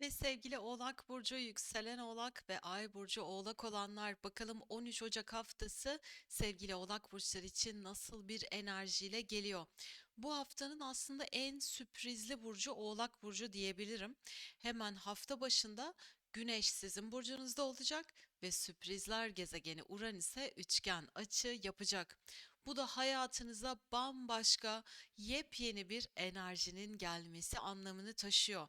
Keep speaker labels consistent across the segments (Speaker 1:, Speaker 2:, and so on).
Speaker 1: Ve sevgili Oğlak Burcu, yükselen Oğlak ve Ay Burcu Oğlak olanlar bakalım 13 Ocak haftası sevgili Oğlak Burçları için nasıl bir enerjiyle geliyor? Bu haftanın aslında en sürprizli burcu Oğlak Burcu diyebilirim. Hemen hafta başında Güneş sizin burcunuzda olacak ve sürprizler gezegeni Uranüs'e üçgen açı yapacak. Bu da hayatınıza bambaşka, yepyeni bir enerjinin gelmesi anlamını taşıyor.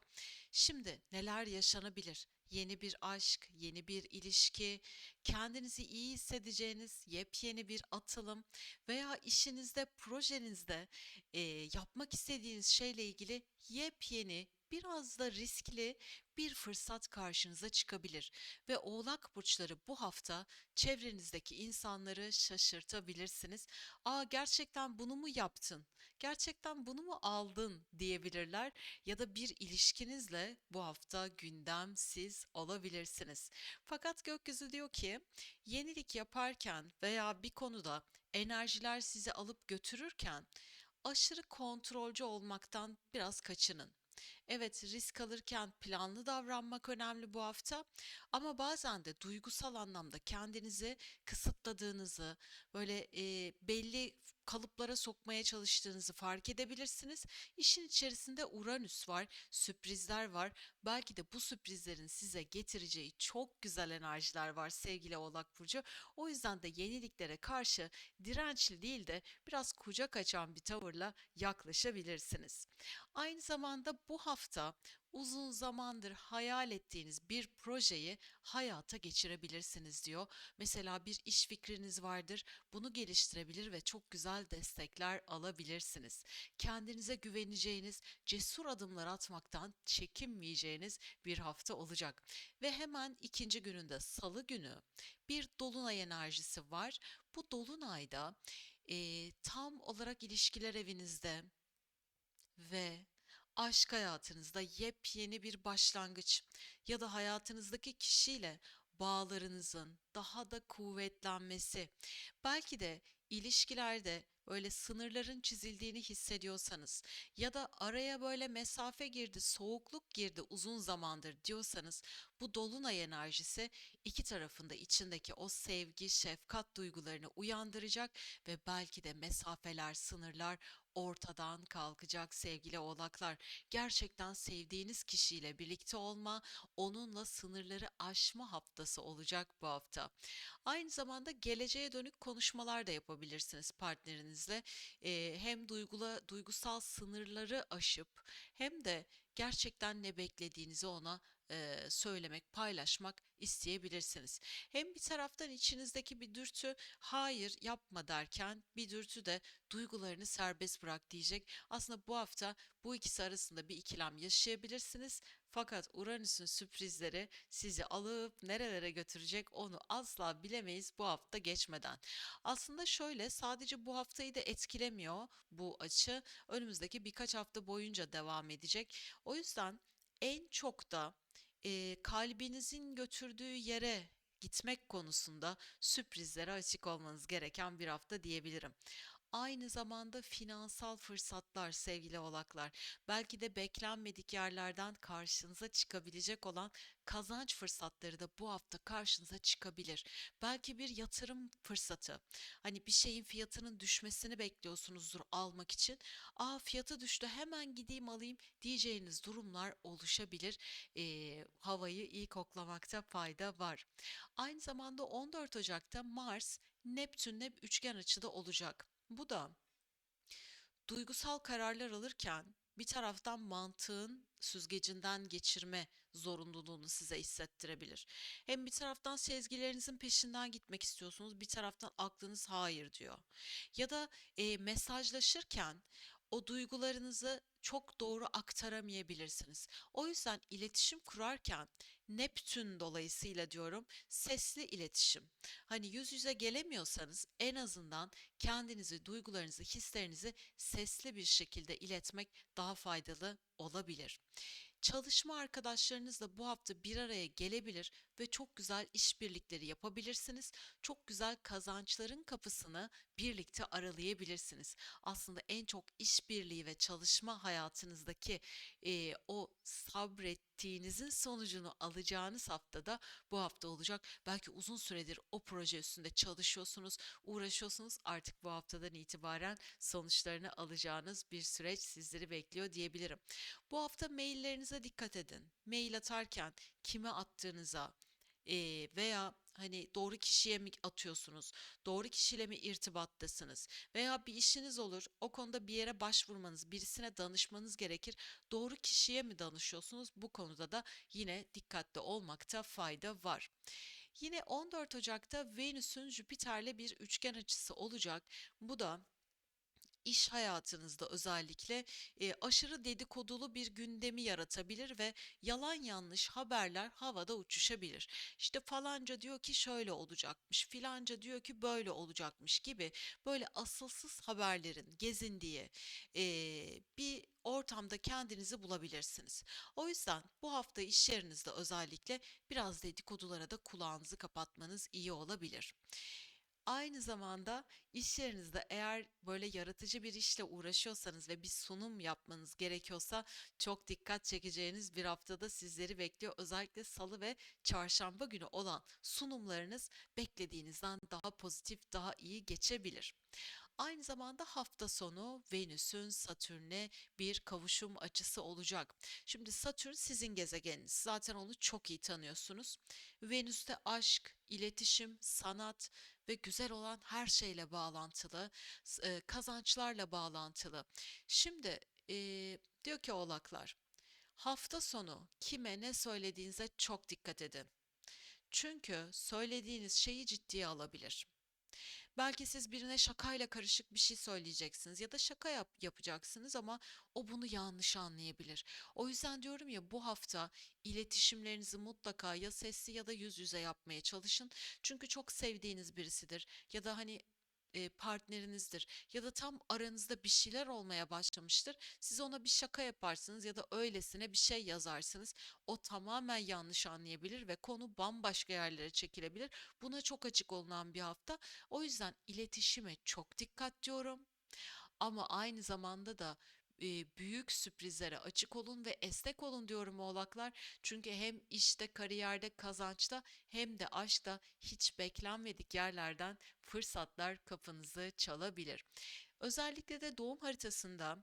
Speaker 1: Şimdi neler yaşanabilir? Yeni bir aşk, yeni bir ilişki, kendinizi iyi hissedeceğiniz yepyeni bir atılım veya işinizde, projenizde eee, yapmak istediğiniz şeyle ilgili yepyeni, biraz da riskli bir fırsat karşınıza çıkabilir ve Oğlak burçları bu hafta çevrenizdeki insanları şaşırtabilirsiniz. "Aa gerçekten bunu mu yaptın? Gerçekten bunu mu aldın?" diyebilirler ya da bir ilişkinizle bu hafta gündemsiz olabilirsiniz. Fakat gökyüzü diyor ki yenilik yaparken veya bir konuda enerjiler sizi alıp götürürken aşırı kontrolcü olmaktan biraz kaçının. Evet, risk alırken planlı davranmak önemli bu hafta ama bazen de duygusal anlamda kendinizi kısıtladığınızı, böyle e, belli kalıplara sokmaya çalıştığınızı fark edebilirsiniz. İşin içerisinde Uranüs var, sürprizler var. Belki de bu sürprizlerin size getireceği çok güzel enerjiler var sevgili Oğlak Burcu. O yüzden de yeniliklere karşı dirençli değil de biraz kucak açan bir tavırla yaklaşabilirsiniz. Aynı zamanda bu hafta uzun zamandır hayal ettiğiniz bir projeyi hayata geçirebilirsiniz diyor. Mesela bir iş fikriniz vardır, bunu geliştirebilir ve çok güzel destekler alabilirsiniz. Kendinize güveneceğiniz, cesur adımlar atmaktan çekinmeyeceğiniz bir hafta olacak. Ve hemen ikinci gününde Salı günü bir dolunay enerjisi var. Bu dolunayda eee, tam olarak ilişkiler evinizde ve aşk hayatınızda yepyeni bir başlangıç ya da hayatınızdaki kişiyle bağlarınızın daha da kuvvetlenmesi, belki de ilişkilerde böyle sınırların çizildiğini hissediyorsanız ya da araya böyle mesafe girdi, soğukluk girdi uzun zamandır diyorsanız bu dolunay enerjisi iki tarafında içindeki o sevgi, şefkat duygularını uyandıracak ve belki de mesafeler, sınırlar ortadan kalkacak sevgili oğlaklar. Gerçekten sevdiğiniz kişiyle birlikte olma, onunla sınırları aşma haftası olacak bu hafta. Aynı zamanda geleceğe dönük konuşmalar da yapabilirsiniz partnerinizle. Eee, hem duygula, duygusal sınırları aşıp hem de gerçekten ne beklediğinizi ona eee, söylemek, paylaşmak isteyebilirsiniz. Hem bir taraftan içinizdeki bir dürtü hayır yapma derken bir dürtü de duygularını serbest bırak diyecek. Aslında bu hafta bu ikisi arasında bir ikilem yaşayabilirsiniz. Fakat Uranüs'ün sürprizleri sizi alıp nerelere götürecek onu asla bilemeyiz bu hafta geçmeden. Aslında şöyle sadece bu haftayı da etkilemiyor bu açı. Önümüzdeki birkaç hafta boyunca devam edecek. O yüzden en çok da e, kalbinizin götürdüğü yere gitmek konusunda sürprizlere açık olmanız gereken bir hafta diyebilirim. Aynı zamanda finansal fırsatlar sevgili oğlaklar. Belki de beklenmedik yerlerden karşınıza çıkabilecek olan kazanç fırsatları da bu hafta karşınıza çıkabilir. Belki bir yatırım fırsatı. Hani bir şeyin fiyatının düşmesini bekliyorsunuzdur almak için. Aa fiyatı düştü hemen gideyim alayım diyeceğiniz durumlar oluşabilir. Ee, havayı iyi koklamakta fayda var. Aynı zamanda 14 Ocak'ta Mars Neptün'le üçgen açıda olacak. Bu da duygusal kararlar alırken bir taraftan mantığın süzgecinden geçirme zorunluluğunu size hissettirebilir. Hem bir taraftan sezgilerinizin peşinden gitmek istiyorsunuz, bir taraftan aklınız hayır diyor. Ya da e, mesajlaşırken o duygularınızı çok doğru aktaramayabilirsiniz. O yüzden iletişim kurarken Neptün dolayısıyla diyorum sesli iletişim. Hani yüz yüze gelemiyorsanız en azından kendinizi, duygularınızı, hislerinizi sesli bir şekilde iletmek daha faydalı olabilir. Çalışma arkadaşlarınızla bu hafta bir araya gelebilir ve çok güzel işbirlikleri yapabilirsiniz. Çok güzel kazançların kapısını birlikte aralayabilirsiniz. Aslında en çok işbirliği ve çalışma hayatınızdaki e, o sabrettiğinizin sonucunu alacağınız haftada bu hafta olacak. Belki uzun süredir o proje üstünde çalışıyorsunuz, uğraşıyorsunuz. Artık bu haftadan itibaren sonuçlarını alacağınız bir süreç sizleri bekliyor diyebilirim. Bu hafta maillerinize dikkat edin. Mail atarken kime attığınıza, eee, veya hani doğru kişiye mi atıyorsunuz? Doğru kişiyle mi irtibattasınız? Veya bir işiniz olur. O konuda bir yere başvurmanız, birisine danışmanız gerekir. Doğru kişiye mi danışıyorsunuz? Bu konuda da yine dikkatli olmakta fayda var. Yine 14 Ocak'ta Venüs'ün Jüpiter'le bir üçgen açısı olacak. Bu da iş hayatınızda özellikle e, aşırı dedikodulu bir gündemi yaratabilir ve yalan yanlış haberler havada uçuşabilir. İşte falanca diyor ki şöyle olacakmış, filanca diyor ki böyle olacakmış gibi böyle asılsız haberlerin gezindiği e, bir ortamda kendinizi bulabilirsiniz. O yüzden bu hafta iş yerinizde özellikle biraz dedikodulara da kulağınızı kapatmanız iyi olabilir. Aynı zamanda iş yerinizde eğer böyle yaratıcı bir işle uğraşıyorsanız ve bir sunum yapmanız gerekiyorsa çok dikkat çekeceğiniz bir haftada sizleri bekliyor. Özellikle salı ve çarşamba günü olan sunumlarınız beklediğinizden daha pozitif, daha iyi geçebilir. Aynı zamanda hafta sonu Venüs'ün Satürn'e bir kavuşum açısı olacak. Şimdi Satürn sizin gezegeniniz. Zaten onu çok iyi tanıyorsunuz. Venüs'te aşk, iletişim, sanat ve güzel olan her şeyle bağlantılı, kazançlarla bağlantılı. Şimdi e, diyor ki Oğlaklar, hafta sonu kime ne söylediğinize çok dikkat edin. Çünkü söylediğiniz şeyi ciddiye alabilir. Belki siz birine şakayla karışık bir şey söyleyeceksiniz ya da şaka yap yapacaksınız ama o bunu yanlış anlayabilir. O yüzden diyorum ya bu hafta iletişimlerinizi mutlaka ya sesli ya da yüz yüze yapmaya çalışın. Çünkü çok sevdiğiniz birisidir ya da hani e, partnerinizdir ya da tam aranızda bir şeyler olmaya başlamıştır. Siz ona bir şaka yaparsınız ya da öylesine bir şey yazarsınız. O tamamen yanlış anlayabilir ve konu bambaşka yerlere çekilebilir. Buna çok açık olunan bir hafta. O yüzden iletişime çok dikkat diyorum. Ama aynı zamanda da büyük sürprizlere açık olun ve esnek olun diyorum oğlaklar. Çünkü hem işte, kariyerde, kazançta hem de aşkta hiç beklenmedik yerlerden fırsatlar kapınızı çalabilir. Özellikle de doğum haritasında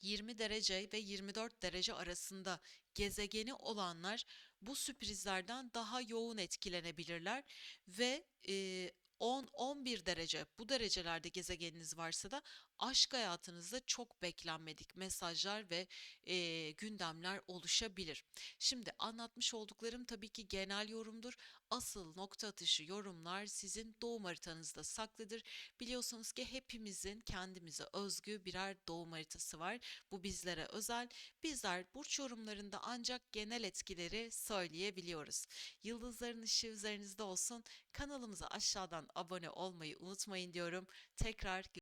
Speaker 1: 20 derece ve 24 derece arasında gezegeni olanlar bu sürprizlerden daha yoğun etkilenebilirler ve e, 10-11 derece bu derecelerde gezegeniniz varsa da aşk hayatınızda çok beklenmedik mesajlar ve e, gündemler oluşabilir. Şimdi anlatmış olduklarım tabii ki genel yorumdur. Asıl nokta atışı yorumlar sizin doğum haritanızda saklıdır. Biliyorsunuz ki hepimizin kendimize özgü birer doğum haritası var. Bu bizlere özel. Bizler burç yorumlarında ancak genel etkileri söyleyebiliyoruz. Yıldızların ışığı üzerinizde olsun. Kanalımıza aşağıdan abone olmayı unutmayın diyorum. Tekrar